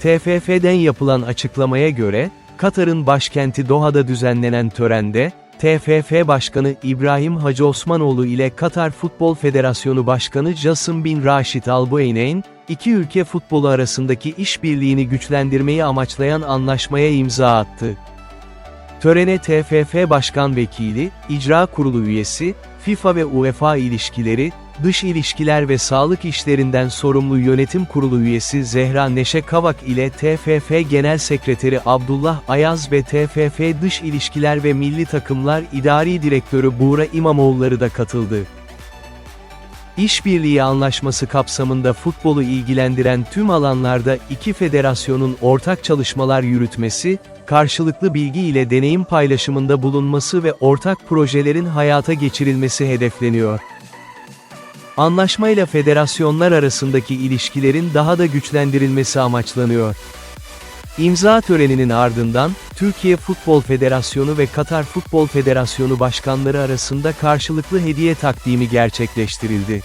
TFF'den yapılan açıklamaya göre, Katar'ın başkenti Doha'da düzenlenen törende, TFF Başkanı İbrahim Hacı Osmanoğlu ile Katar Futbol Federasyonu Başkanı Jasım bin Raşid Al Bueyneyn, iki ülke futbolu arasındaki işbirliğini güçlendirmeyi amaçlayan anlaşmaya imza attı. Törene TFF Başkan Vekili, İcra Kurulu üyesi, FIFA ve UEFA ilişkileri, Dış İlişkiler ve Sağlık İşlerinden sorumlu Yönetim Kurulu üyesi Zehra Neşe Kavak ile TFF Genel Sekreteri Abdullah Ayaz ve TFF Dış İlişkiler ve Milli Takımlar İdari Direktörü Buğra İmamoğulları da katıldı. İşbirliği anlaşması kapsamında futbolu ilgilendiren tüm alanlarda iki federasyonun ortak çalışmalar yürütmesi, karşılıklı bilgi ile deneyim paylaşımında bulunması ve ortak projelerin hayata geçirilmesi hedefleniyor. Anlaşmayla federasyonlar arasındaki ilişkilerin daha da güçlendirilmesi amaçlanıyor. İmza töreninin ardından, Türkiye Futbol Federasyonu ve Katar Futbol Federasyonu başkanları arasında karşılıklı hediye takdimi gerçekleştirildi.